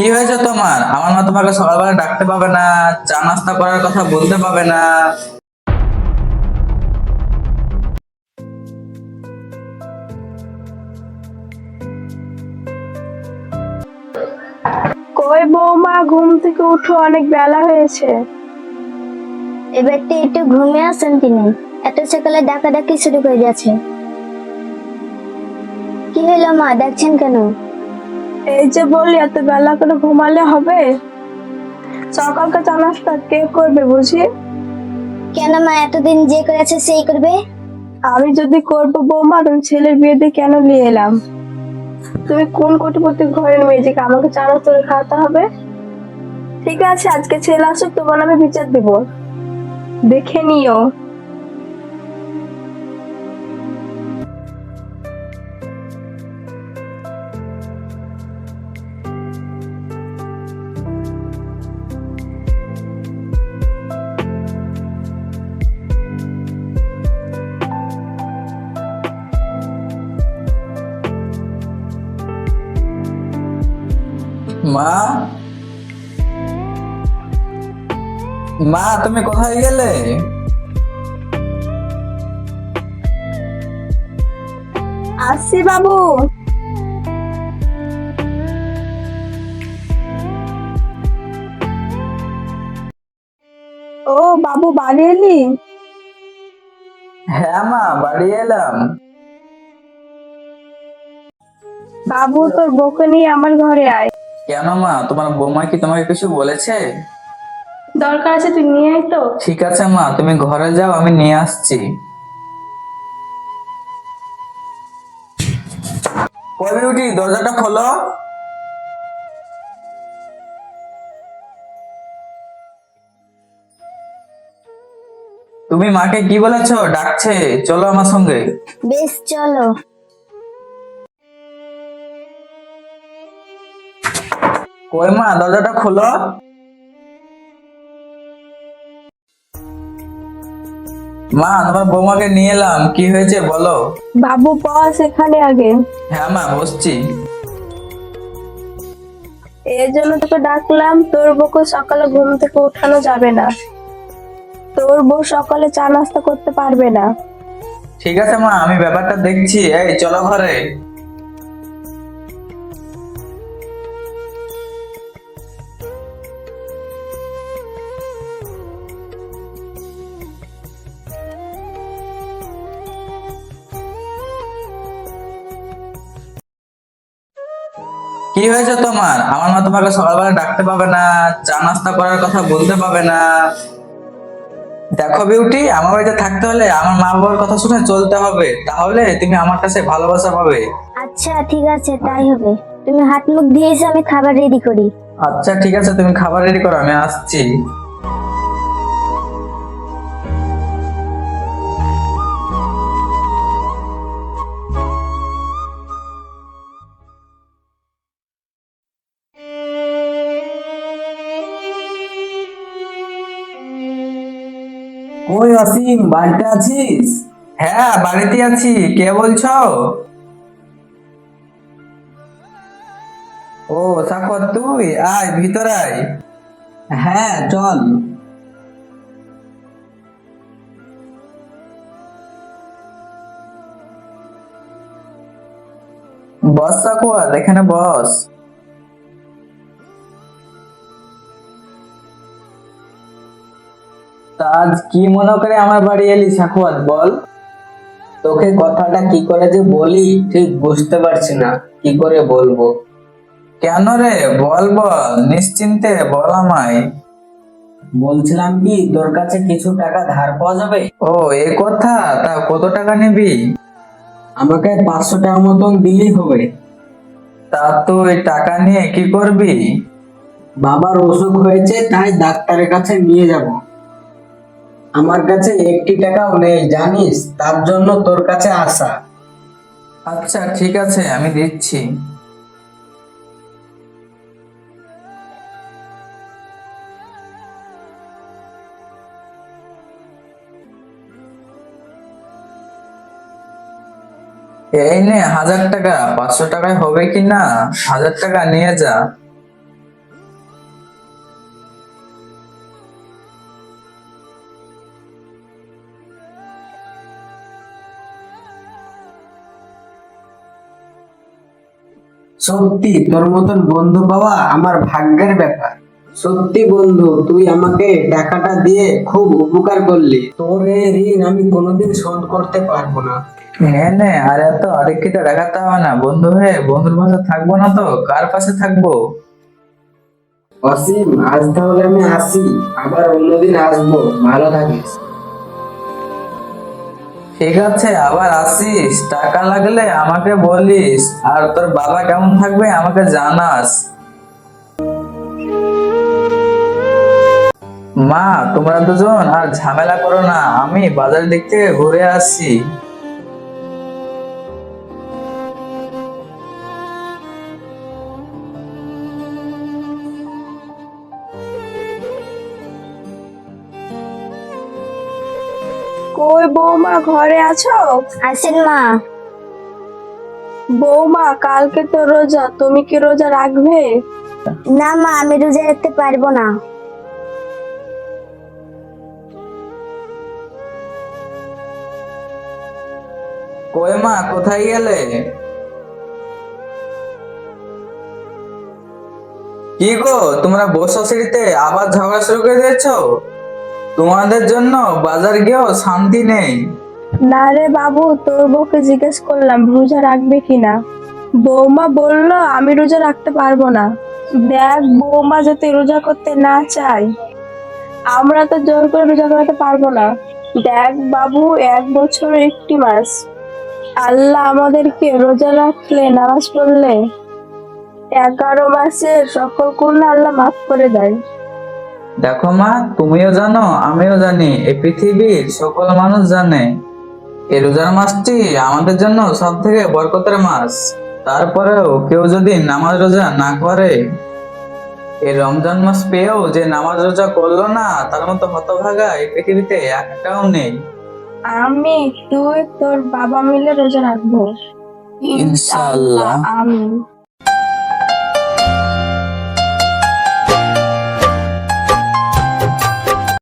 কি হয়েছে তোমার? আমার মা তোমাকে সকালবেলা ডাকতে পাবে না চা নাস্তা করার কথা বলতে পাবে না। কই বৌমা ঘুম থেকে উঠো অনেক বেলা হয়েছে। এবার এবারটি একটু ঘুমিয়ে আসেন তিনি। এত সকালে ডাকা ডাকি শুরু করে দিয়েছে কি হলো মা দেখছেন কেন? এই যে বলি এত বেলা করে ঘুমালে হবে? সকালকে চা নাস্তা কে করবে বুঝি? কেন মা এতদিন যে করেছে সেই করবে? আমি যদি করব বৌমা তুমি ছেলের বিয়েতে কেন নিয়ে এলাম? তুমি কোন কোটিপতি ঘরের মেয়ে যে আমাকে চা নাস্তা করে খাওয়াতে হবে? ঠিক আছে আজকে ছেলে আসুক তোমার আমি বিচার দেব। দেখে নিও। মা? মা তুমি কোথায় গেলে? আসছি বাবু। ও বাবু বাড়ি এলি? হ্যাঁ মা বাড়ি এলাম। বাবু তোর বউকে নিয়ে আমার ঘরে আয়। কেন মা? তোমার বৌমা কি তোমাকে কিছু বলেছে? দরকার আছে তুই নিয়ে আয় তো। ঠিক আছে মা তুমি ঘরে যাও আমি নিয়ে আসছি। কই বিউটি দরজাটা খোলো। তুমি মাকে কি বলেছ? ডাকছে চলো আমার সঙ্গে। বেশ চলো। কই মা দরজাটা খোলো। মা তোমার বৌমাকে নিয়ে এলাম। কি হয়েছে বলো। বাবু বস এখানে আগে। হ্যাঁ মা বসছি। এর জন্য তোকে ডাকলাম তোর বউকে সকালে ঘুম থেকে উঠানো যাবে না। তোর বউ সকালে চা নাস্তা করতে পারবে না। ঠিক আছে মা আমি ব্যাপারটা দেখছি। এই চলো ঘরে। কি হয়েছে তোমার? আমার মা তোমাকে সকালবেলা ডাকতে পাবে না চা নাস্তা করার কথা বলতে পাবে না। দেখো বিউটি আমার বাড়িতে থাকতে হলে আমার মা বাবার কথা শুনে চলতে হবে। তাহলে তুমি আমার কাছে ভালোবাসা পাবে। আচ্ছা ঠিক আছে তাই হবে। তুমি হাত মুখ ধুয়ে এসে আমি খাবার রেডি করি। আচ্ছা ঠিক আছে তুমি খাবার রেডি করো আমি আসছি। কই অসীম, বাড়িতে আছিস? হ্যাঁ বাড়িতে আছি। কে বলছো? ও সাকর তুই? আয়, ভিতরে হ্যাঁ চল। বস সাকুয়াত, এখানে বস। তা আজ কি মনে করে আমার বাড়ি এলি সাকুয়াত বল? তোকে কথাটা কি করে যে বলি, ঠিক বুঝতে পারছি না। কি করে বলব? কেন রে? বল বল। নিশ্চিন্তে বল আমায়। বলছিলাম কি, তোর কাছে কিছু টাকা ধার পাওয়া যাবে? ও, এ কথা? তা কত টাকা নিবি? আমাকে পাঁচশো টাকা মতন দিলেই হবে। তা তুই টাকা নিয়ে কি করবি? বাবার অসুখ হয়েছে, তাই ডাক্তারের কাছে নিয়ে যাব। আমার কাছে একটি টাকাও নেই, জানিস? তার জন্য তোর কাছে আসা আচ্ছা ঠিক আছে, আমি দিচ্ছি। এই নে, হাজার টাকা। পাঁচশো টাকায় হবে কি না হাজার টাকা নিয়ে যা। সত্যি তোর মতন বন্ধু পাওয়া আমার ভাগ্যের ব্যাপার। সত্যি বন্ধু তুই আমাকে টাকাটা দিয়ে খুব উপকার করলি। তোর এই ঋণ আমি কোনোদিন শোধ করতে পারব না। নে আর এত অরিক্ষিত দেখাতে হবে না। বন্ধু হয়ে বন্ধুর পাশে থাকব না তো কার পাশে থাকব? অসীম আজ তাহলে আমি আসি আবার অন্যদিন আসব। ভালো থাকিস। ঠিক আছে, আবার আসিস। টাকা লাগলে আমাকে বলিস। আর তোর বাবা কেমন থাকবে আমাকে জানাস। মা, তোমরা দুজন আর ঝামেলা করো না। আমি বাজার দিক থেকে ঘুরে আসি কই বৌমা ঘরে আছো? আসেন মা। বৌমা কালকে তো রোজা তুমি কি রোজা রাখবে? না মা আমি রোজা রাখতে পারব না। কই মা কোথায় গেলে? কি গো তোমরা বসো সিঁড়িতে আবার ঝগড়া শুরু করে দিয়েছ? তোমাদের জন্য বাজার গিয়েও শান্তি নেই। না রে বাবু, তোর বউকে জিজ্ঞেস করলাম, রোজা রাখবে কিনা? বৌমা বলল, আমি রোজা রাখতে পারব না। দেখ, বৌমা যাতে রোজা করতে না চাই আমরা তো জোর করে রোজা করাতে পারব না। দেখ বাবু, এক বছর একটি মাস। আল্লাহ আমাদেরকে রোজা রাখলে, নামাজ পড়লে, এগারো মাসের সকল করলে আল্লাহ মাফ করে দেয়। দেখো মা তুমিও জানো আমিও জানি এই পৃথিবীর সকল মানুষ জানে। এই রোজার মাসটি আমাদের জন্য সব থেকে বরকতের মাস। তারপরেও কেউ যদি নামাজ রোজা না করে এই রমজান মাস পেয়েও যে নামাজ রোজা করল না তার মতো হতভাগা এই পৃথিবীতে একটাও নেই। আমি তুই তোর বাবা মিলে রোজা রাখব। ইনশাআল্লাহ। আমিন।